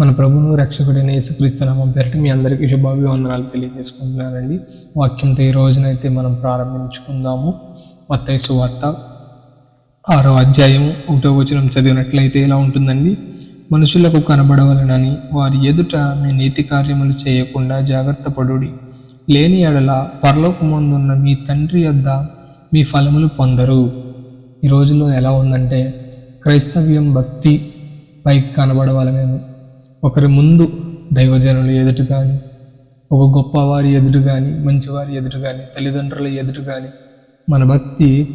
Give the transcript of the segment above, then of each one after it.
మన ప్రభువు రక్షకుడైన యేసుక్రీస్తు నామం పేరిట మీ అందరికీ శుభాభివందనాలు తెలియజేసుకుంటున్నానండి. వాక్యంతో ఈ రోజునైతే మనం ప్రారంభించుకుందాము. మత్తైసు వార్త ఆరో అధ్యాయం ఒకటో వచనం చదివినట్లయితే ఎలా ఉంటుందండి. మనుషులకు కనబడవలనని వారి ఎదుట మీ నీతి కార్యములు చేయకుండా జాగ్రత్త పడుడి. లేని ఎడల పరలోకమందున్న మీ తండ్రి యొద్ద మీ ఫలములు పొందరు. ఈ రోజుల్లో ఎలా ఉందంటే క్రైస్తవ్యం భక్తి పైకి కనబడవాలని ఒకరి ముందు దైవజనుల ఎదుట కానీ ఒక గొప్పవారి ఎదురు కానీ మంచివారి ఎదురు కానీ తల్లిదండ్రుల ఎదురు కానీ మన భక్తి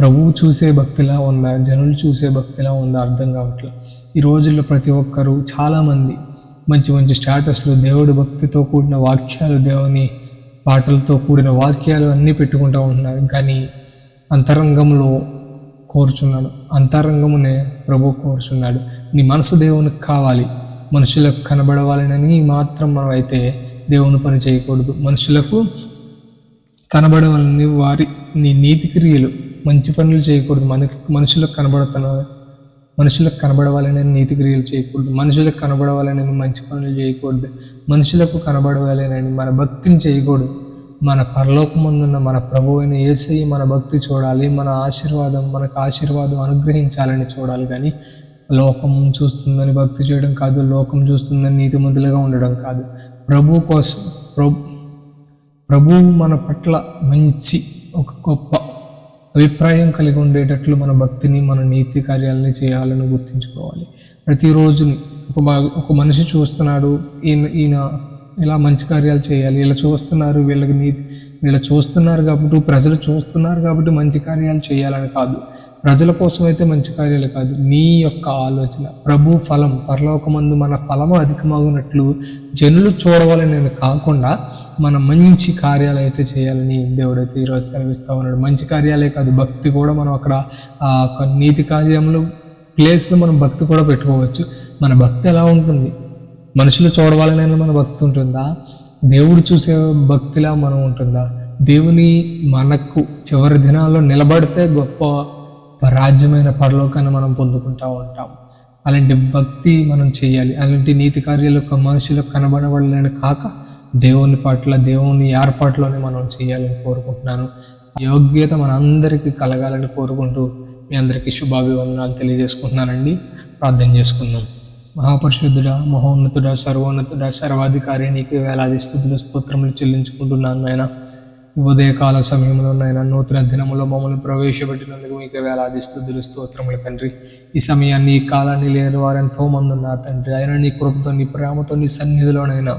ప్రభువు చూసే భక్తిలా ఉందా? జనులు చూసే భక్తిలా ఉందా? అర్థం కావట్లేదు ఈ రోజుల్లో ప్రతి ఒక్కరూ చాలామంది మంచి మంచి స్టేటస్లు దేవుడి భక్తితో కూడిన వాక్యాలు దేవుని పాటలతో కూడిన వాక్యాలు అన్నీ పెట్టుకుంటూ ఉంటున్నారు. కానీ అంతరంగంలో కోరుచున్నాడు. అంతరంగమునే ప్రభు కోరుచున్నాడు. నీ మనసు దేవునికి కావాలి. మనుషులకు కనబడవాలని మాత్రం మనం అయితే దేవుని పని చేయకూడదు. మనుషులకు కనబడవాలని వారి నీ నీతి క్రియలు మంచి పనులు చేయకూడదు. మన మనుషులకు కనబడుతున్న మనుషులకు కనబడవాలని నీతి క్రియలు చేయకూడదు. మనుషులకు కనబడవాలని మంచి పనులు చేయకూడదు. మనుషులకు కనబడవాలని మన భక్తిని చేయకూడదు. మన పరలోకముందున్న మన ప్రభు అయిన ఏసై మన భక్తి చూడాలి. మన ఆశీర్వాదం మనకు ఆశీర్వాదం అనుగ్రహించాలని చూడాలి. కానీ లోకం చూస్తుందని భక్తి చేయడం కాదు లోకం చూస్తుందని నీతిమంతులుగా ఉండడం కాదు. ప్రభు కోసం ప్రభు ప్రభువు మన పట్ల మంచి ఒక గొప్ప అభిప్రాయం కలిగి ఉండేటట్లు మన భక్తిని మన నీతి కార్యాలని చేయాలని గుర్తుంచుకోవాలి. ప్రతిరోజు ఒక బా- ఒక మనిషి చూస్తున్నాడు ఈయన ఈయన ఇలా మంచి కార్యాలు చేయాలి ఇలా చూస్తున్నారు వీళ్ళకి నీతి వీళ్ళు చూస్తున్నారు కాబట్టి ప్రజలు చూస్తున్నారు కాబట్టి మంచి కార్యాలు చేయాలని కాదు. ప్రజల కోసం అయితే మంచి కార్యాలు కాదు. నీ యొక్క ఆలోచన ప్రభు ఫలం పరలోకమందు మన ఫలము అధికమగునట్లు జనులు చూడవాలని నేను కాకుండా మన మంచి కార్యాలు అయితే చేయాలని దేవుడైతే ఈరోజు సెలవిస్తూ ఉన్నాడు. మంచి కార్యాలే కాదు భక్తి కూడా మనం అక్కడ ఆ నీతి కార్యములు ప్లేస్లో మనం భక్తి కూడా పెట్టుకోవచ్చు. మన భక్తి ఎలా ఉంటుంది? మనుషులు చూడవాలని మన భక్తి ఉంటుందా? దేవుడు చూసే భక్తిలా మనం ఉంటుందా? దేవుని మనకు చివరి దినాల్లో నిలబడితే గొప్ప రాజ్యమైన పరలోకాన్ని మనం పొందుకుంటూ ఉంటాం. అలాంటి భక్తి మనం చేయాలి. అలాంటి నీతి కార్యాలు ఒక మనుషులు కనబడబడలేని కాక దేవుని పట్ల దేవుని ఏర్పాట్లోనే మనం చేయాలని కోరుకుంటున్నాను. యోగ్యత మనందరికీ కలగాలని కోరుకుంటూ మీ అందరికీ శుభాభివందనాలు తెలియజేసుకుంటున్నానండి. ప్రార్థన చేసుకుందాం. మహాపరిశుద్ధుడ మహోన్నతుడ సర్వోన్నతుడ సర్వాధికారి నీకు వేలాది స్థుతులు స్తోత్రములు చెల్లించుకుంటున్నాను నాయన. ఉదయకాల సమయంలో నాయన నూతన దినములో మమ్మల్ని ప్రవేశపెట్టినందుకు మీకు వేలాది స్థుతులు స్తోత్రములు తండ్రి. ఈ సమయాన్ని ఈ కాలాన్ని లేని వారు ఎంతో మంది ఉన్నారు తండ్రి. అయినా నీ కృపతో నీ ప్రేమతో నీ సన్నిధిలోనైనా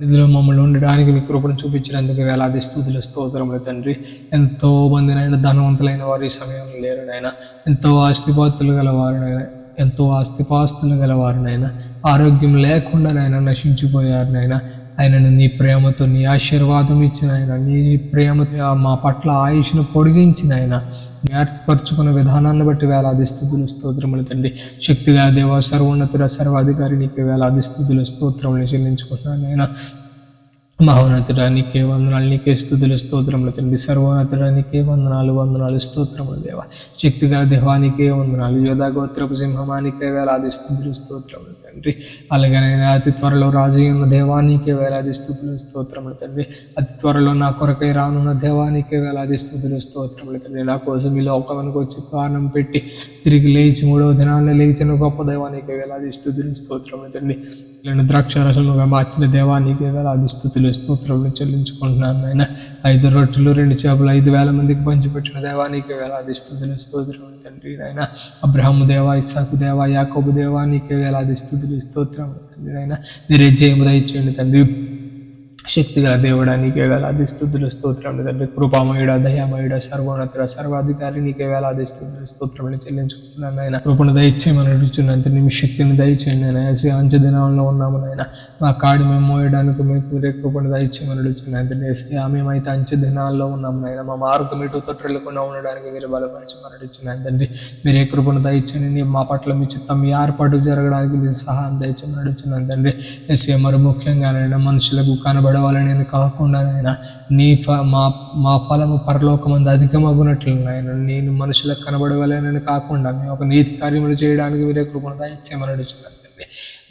నిధిలో మమ్మల్ని ఉండడానికి మీ కృపను చూపించినందుకు వేలాది స్థుతులు స్తోత్రములు తండ్రి. ఎంతో మంది నాయన ధనవంతులైన వారు ఈ సమయంలో లేరు నాయన ఎంతో ఆస్తిపాతులు గలవారు నాయన ఎంతో ఆస్తిపాస్తులు గలవారు నాయన ఆరోగ్యం లేకుండా నాయన నశించిపోయారు నాయన ఆయనను నీ ప్రేమతో నీ ఆశీర్వాదం ఇచ్చిన ఆయన నీ ప్రేమతో మా పట్ల ఆయుష్ను పొడిగించిన ఆయన. ఏర్పరచుకున్న విధానాన్ని బట్టి వేలాది స్థుతులు స్తోత్రములు తండ్రి. శక్తిగా దేవ సర్వోన్నతుడ సర్వాధికారి నీకు వేలాది స్థుతులు స్తోత్రములు చెల్లించుకుంటున్నాను ఆయన మహోన్నతుడానికే వందనాలు. నీకే స్థుతులు స్తోత్రములు తండ్రి. సర్వోన్నతుడానికే వందనాలు వందనాలు స్తోత్రములు దేవ. శక్తిగల దేవానికే వందనాలు. యోధా గోత్రపు సింహమానికే వేలాది స్థుతులు స్తోత్రములు తండ్రి. అలాగనే అతి త్వరలో రాజు ఉన్న దేవానికే వేలాది స్థుతులు స్తోత్రములు తండ్రి. అతి త్వరలో నా కొరకై రానున్న దేవానికే వేలాది స్థుతులు స్తోత్రములు తండ్రి. నా కోసం ఈ లోకానికి వచ్చి కారణం పెట్టి తిరిగి లేచి మూడవ దినాల్లో లేచిన గొప్ప దైవానికి వేలాది స్థుతులు స్తోత్రములు తండ్రి. నేను ద్రాక్షారసముగా మార్చిన దేవానికి వేలాది స్థుతులు స్తోత్రములు చెల్లించుకుంటున్నాను ఆయన ఐదు రొట్టెలు రెండు చేపలు ఐదు వేల మందికి పంచిపెట్టిన దేవానికి వేలాది స్థుతులు స్తోత్రములు తండ్రి ఆయన అబ్రహము దేవ ఇస్సాకు దేవ యాకోబు దేవానికి వేలాది స్థుతులు స్తోత్రములు తండ్రి ఆయన మీరే జయము దయచేయండి తండ్రి. శక్తిగల దేవుడా నీకే వేలాది స్థుతులు స్తోత్రం తండ్రి. కృపామయుడ దయామయుడ సర్వోన్నతుడ సర్వాధికారి నీకే వేలాది స్థుతులు స్తోత్రములు చెల్లించుకుంటున్నాను ఆయన కృపను దయచేయమని అడుగుతున్నాను నీ శక్తిని దయచేయండి ఆయన అంచె దినాల్లో ఉన్నాము నాయన. మా కాడి మేము మోయడానికి మీకు మీరే కృపను దయచేయమని అడుగుతున్నాను మేమైతే అంచె దినాల్లో ఉన్నాము నాయన. మా మార్గం ఇటు తొట్టెళ్ళకుండా ఉండడానికి మీరు బలపరచమని అడుగుతున్నాను తండ్రి. మీరే కృపను దయచేయండి నీ మా పట్ల మీ చిత్తం మీ ఏర్పాటు జరగడానికి మీరు సహాయం దయచేయమని అడుగుతున్నాను తండ్రి. ఎస్ఏ మరి ముఖ్యంగా మనుషులకు కనబడి నేను కాకుండా నాయన నీ ఫ మా మా ఫలము పరలోకమంది అధికమగునట్లు నాయన నేను మనుషులకు కనబడవాలని కాకుండా మేము ఒక నీతి కార్యములు చేయడానికి వీరే కృపణ దయచేయమని అడుగుతున్నాను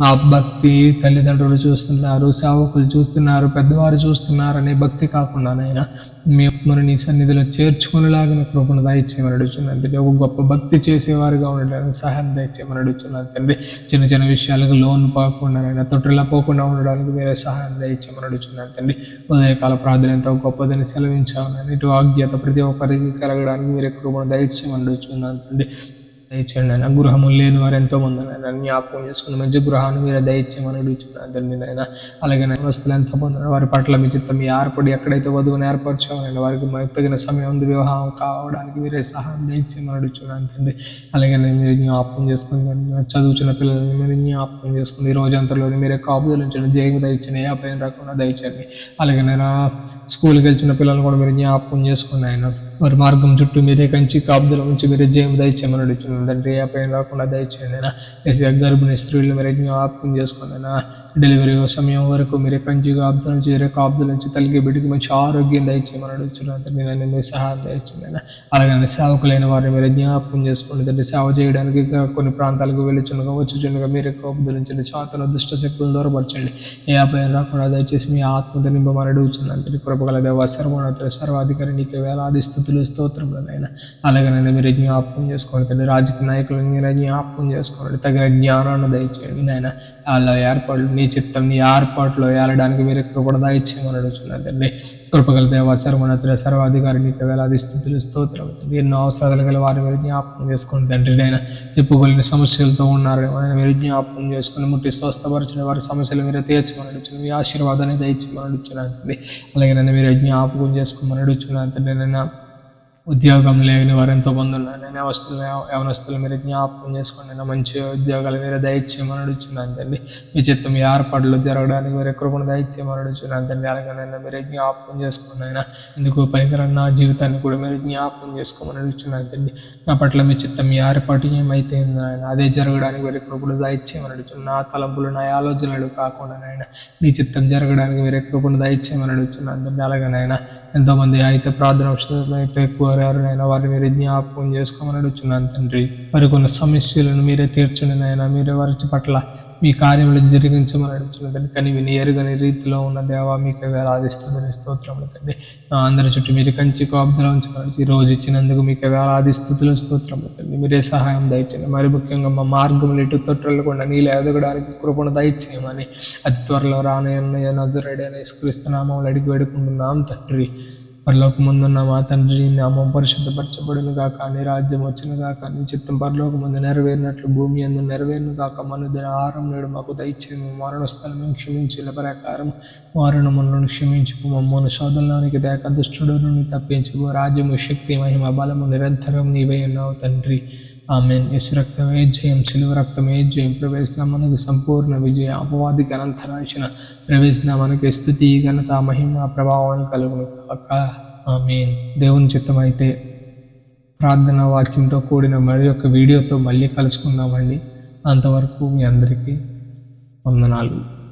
ఆ భక్తి తల్లిదండ్రులు చూస్తున్నారు సేవకులు చూస్తున్నారు పెద్దవారు చూస్తున్నారు అనే భక్తి కాకుండా నాయన మీ మన నీ సన్నిధిలో చేర్చుకునేలాగిన కృపను దయచేయమని అడుగుతున్నాను తండ్రి. ఒక గొప్ప భక్తి చేసేవారుగా ఉండడానికి సహాయం దయచేయమని అడుగుతున్నాను తండ్రి. చిన్న చిన్న విషయాలకు లోన్ పోకుండా నాయన తొట్టిలా పోకుండా ఉండడానికి వేరే సహాయం దయచేయమని అడుగుతున్నాను తండ్రి. ఉదయకాల ప్రార్థన ఎంతో గొప్పదని సెలవించామని ఇటు ఆజ్ఞత ప్రతి ఒక్కరికి కలగడానికి మీరే కృపను దయచేయమని అడుగుతున్నాను తండ్రి. దయచేయండి ఆయన గృహము లేని వారు ఎంతో మంది ఆయన జ్ఞాపకం చేసుకుని మంచి గృహాన్ని మీరు దయచేయమని అడుగుతున్నాను తండ్రి నాయన. అలాగే నేను వస్తువులు ఎంతో మంది వారి పట్ల మీ చిత్తం మీ ఏర్పడి ఎక్కడైతే వధువుని ఏర్పరచామని వారికి మాకు తగిన సమయం ఉంది. వివాహం కావడానికి మీరే సహాయం దయచేయమని అడుగుతున్నాను తండ్రి. అలాగే నేను మీరు జ్ఞాపకం చేసుకుని చదువుతున్న పిల్లల్ని మీరు జ్ఞాపకం చేసుకుని ఈ రోజంతలో మీరే కాపుదల ఉంచండి. జైలు దయచండి ఏ అపాయం రాకుండా దయచండి అలాగే నేను స్కూల్కి వెళ్తున్న పిల్లల్ని కూడా మీరు జ్ఞాపకం చేసుకుని ఆయన వారి మార్గం చుట్టూ మీరే కంచి కాపుదల ఉంచి మీరే జయం దయచేయమని అడుగుతున్నాను. తండ్రి ఏ పైన రాకుండా దయచేయండి అయినా గర్భిణీ స్త్రీలు మీరే జ్ఞాపకం చేసుకోండి అయినా డెలివరీ సమయం వరకు మీరే కంచి కాపుదల నుంచి మీరే కాపుదల నుంచి తల్లికి బిడ్డకి మంచి ఆరోగ్యం దయచేయమని అడుగుతున్నాను. తండ్రి నేను మీ సహాయం దయచేయండి అయినా అలాగే సేవకులైన వారిని మీరే జ్ఞాపకం చేసుకోండి. తండ్రి సేవ చేయడానికి కొన్ని ప్రాంతాలకు వెళ్ళిచుండగా వచ్చుచుండగా మీరే కోపదలించండి చాతన దుష్ట శక్తులు దూరపరచండి. ఏ అపాయం రాకుండా దయచేసి మీ ఆత్మ నింపమని అడుగుతున్నాను. తండ్రి కృపగల దేవ సర్వోన్నత సర్వాధికారి నీకు వేలాది స్థుతులు స్తోత్రములనైనా అలాగే నన్ను మీరు జ్ఞాపకం చేసుకోండి తండ్రి రాజకీయ నాయకులను మీరు జ్ఞాపకం చేసుకోండి తగిన జ్ఞానాన్ని దయచేయండి నాయన. వాళ్ళ ఏర్పాట్లు నీ చిత్తం నీ ఏర్పాట్లో ఏలడానికి మీరు కృపణ దయచేయమని అడుగుతున్నాను తండ్రి. కృపగల దేవ సర్వాధికారి నీకు వేలాది స్థుతులు స్తోత్రం. తండ్రి ఎన్నో అవసరాలు గల వారి మీరు జ్ఞాపకం చేసుకోండి తండ్రి నాయన. చెప్పుకోలేని సమస్యలతో ఉన్నారు మీరు జ్ఞాపకం చేసుకుని ముట్టి స్వస్థపరిచిన వారి సమస్యలు మీరు తీర్చమని అడుగుతున్నాను. మీ ఆశీర్వాదాన్ని దయచేయమని అడుగుతున్నాను తండ్రి. అలాగే నన్ను మీరు జ్ఞాపకం చేసుకోమని అడుగుతున్నాను తండ్రి నేను ఉద్యోగం లేని వారు ఎంతోమంది ఉన్నారు. నేను వస్తువులు యవనస్తులు మీరు జ్ఞాపకం చేసుకోండి. నేను మంచి ఉద్యోగాలు మీరు దయచేయమని అడుగుతున్నాను తండ్రి మీ చిత్తం మీ ఏర్పాట్లు జరగడానికి మీరు కృపను దయచేయమని అడుగుతున్నాను తండ్రి అలాగే నేను మీరు జ్ఞాపకం చేసుకోండి ఆయన ఎందుకు పనికిరాని నా జీవితాన్ని కూడా మీరు జ్ఞాపకం చేసుకోమని అడుగుతున్నాను తండ్రి నా పట్ల మీ చిత్తం ఏర్పాటు ఏమైతే ఉందో ఆయన అదే జరగడానికి మీరు కృపను దయచేయమని అడుగుతున్నాను నా తలంపులు నా ఆలోచనలు కాకుండా నాయన మీ చిత్తం జరగడానికి మీరు కృపను దయచేయమని అడుగుతున్నాను తండ్రి అలాగే నాయన ఎంతోమంది అయితే ప్రార్థన అవసరం అయితే కోరారు నాయన వారిని మీరు జ్ఞాపకం చేసుకోమని అడుగుతున్నాను తండ్రి. మరి కొన్ని సమస్యలను మీరే తీర్చండి నాయన మీరే వారి పట్ల మీ కార్యములు జరిగించమని అడుగుతున్నదండి తండ్రి. కానీ విని ఎరుగని రీతిలో ఉన్న దేవ మీకు వేలాదిస్తుందని స్తోత్రములు తండ్రి. అందరి చుట్టూ మీరు కంచి కాపుదల ఉంచమని ఈ రోజు ఇచ్చినందుకు మీకు వేలాది స్థుతులు స్తోత్రములు తండ్రి. మీరే సహాయం దయచేయండి. మరి ముఖ్యంగా మా మార్గములు ఎటు కూడా నీళ్ళు ఎదగడానికి కృపణ దయచేయమని అతి త్వరలో రానయ్య నజరడైన ఇస్క్రీస్తునామం అడిగి వేడుకుంటున్నాం తండ్రి. పరలోకముందున్న మా తండ్రి నామం పరిశుద్ధపరచబడును గాక నీ రాజ్యం వచ్చును గాక నీ చిత్తం పరలోకముందు నెరవేరినట్లు భూమి అందు నెరవేరును గాక మనుదిన ఆహారం నేడు మాకు దయచేయము. మరణ స్థలం క్షమించిన ప్రకారం మరణములను క్షమించుకు మమ్మను శోధనలోనికి దేక దుష్టుడు తప్పించుకో రాజ్యము శక్తి మహిమ బలము నిరంతరం నీవే ఉన్నావు తండ్రి. ఆమెన్. యశు రక్తమే జయం సిలువ రక్తమే జయం. ప్రవేశన మనకు సంపూర్ణ విజయ అపవాదికి అనంతరాశన ప్రవేశన మనకి స్థుతి ఘనత మహిమ ప్రభావాన్ని కలుగును కాక ఆమెన్. దేవుని చిత్తమైతే ప్రార్థన వాక్యంతో కూడిన మరి యొక్క వీడియోతో మళ్ళీ కలుసుకుందామండి. అంతవరకు మీ అందరికీ వందనాలు.